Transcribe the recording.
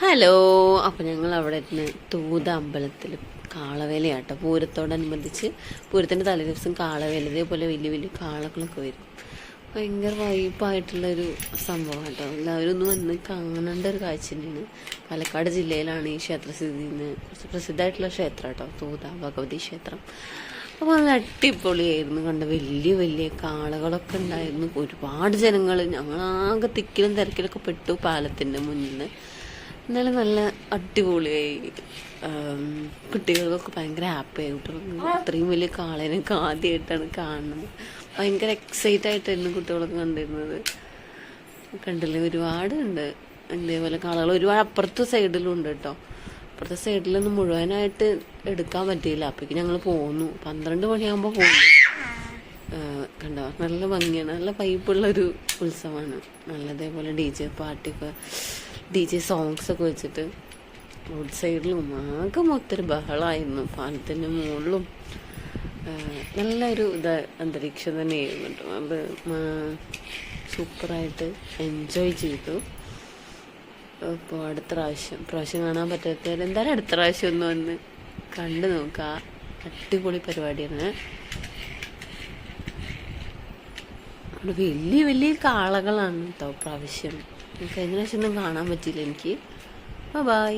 Hello അപ്പം ഞങ്ങൾ അവിടെ നിന്ന് തൂത അമ്പലത്തിൽ കാളവേലയാട്ടോ. പൂരത്തോടനുബന്ധിച്ച് പൂരത്തിന്റെ തലേ ദിവസം കാളവേല ഇതേപോലെ വലിയ വലിയ കാളകളൊക്കെ വരും. ഭയങ്കര വൈബായിട്ടുള്ളൊരു സംഭവം കേട്ടോ എല്ലാവരും ഒന്ന് വന്ന് കാണേണ്ട ഒരു കാഴ്ച തന്നെയാണ്. പാലക്കാട് ജില്ലയിലാണ് ഈ ക്ഷേത്ര സ്ഥിതി കുറച്ച് പ്രസിദ്ധമായിട്ടുള്ള ക്ഷേത്രം കേട്ടോ തൂത ഭഗവതി ക്ഷേത്രം. അപ്പോൾ നല്ല അടിപൊളിയായിരുന്നു കണ്ട. വലിയ വലിയ കാളകളൊക്കെ ഉണ്ടായിരുന്നു. ഒരുപാട് ജനങ്ങൾ ഞങ്ങളാകെ തിക്കിലും തിരക്കിലൊക്കെ പെട്ടു പാലത്തിന്റെ മുന്നിൽ എന്നാലും നല്ല അടിപൊളിയായി കുട്ടികൾക്കൊക്കെ ഭയങ്കര ഹാപ്പിയായി കുട്ടികൾക്ക് അത്രയും വലിയ കാളേനൊക്കെ ആദ്യമായിട്ടാണ് കാണുന്നത്. ഭയങ്കര എക്സൈറ്റ് ആയിട്ടായിരുന്നു കുട്ടികളൊക്കെ കണ്ടിരുന്നത്. കണ്ടില്ലേ? ഒരുപാട് ഉണ്ട് ഇതേപോലെ കാളകൾ ഒരുപാട് അപ്പുറത്തെ സൈഡിലും ഉണ്ട് കേട്ടോ. അപ്പുറത്തെ സൈഡിലൊന്നും മുഴുവനായിട്ട് എടുക്കാൻ പറ്റിയില്ല. അപ്പോഴേക്ക് ഞങ്ങൾ പോന്നു. പന്ത്രണ്ട് മണിയാകുമ്പോൾ പോന്നു. കണ്ടോ? നല്ല ഭംഗിയാണ്. നല്ല പൈപ്പുള്ളൊരു ഉത്സവമാണ്. നല്ലതേപോലെ ഡി ജെ പാർട്ടിയൊക്കെ ഡി ജെ സോങ്സ് ഒക്കെ വെച്ചിട്ട് റോഡ് സൈഡിലും ആകെ മൊത്തൊരു ബഹളമായിരുന്നു പാലത്തിന്റെ മുകളിലും നല്ലൊരു ഇത് അന്തരീക്ഷം തന്നെയായിരുന്നു കേട്ടോ. അത് സൂപ്പറായിട്ട് എൻജോയ് ചെയ്തു. അപ്പോൾ അടുത്ത പ്രാവശ്യം പ്രാവശ്യം കാണാൻ പറ്റാത്തവർ എന്തായാലും അടുത്ത പ്രാവശ്യം ഒന്ന് വന്ന് കണ്ടു നോക്കുക അടിപൊളി പരിപാടിയാണ്. അവിടെ വലിയ വലിയ കാളകളാണ് കേട്ടോ പ്രാവശ്യം. കഴിഞ്ഞ പ്രാവശ്യം ഒന്നും കാണാൻ പറ്റിയില്ല എനിക്ക്. ബൈ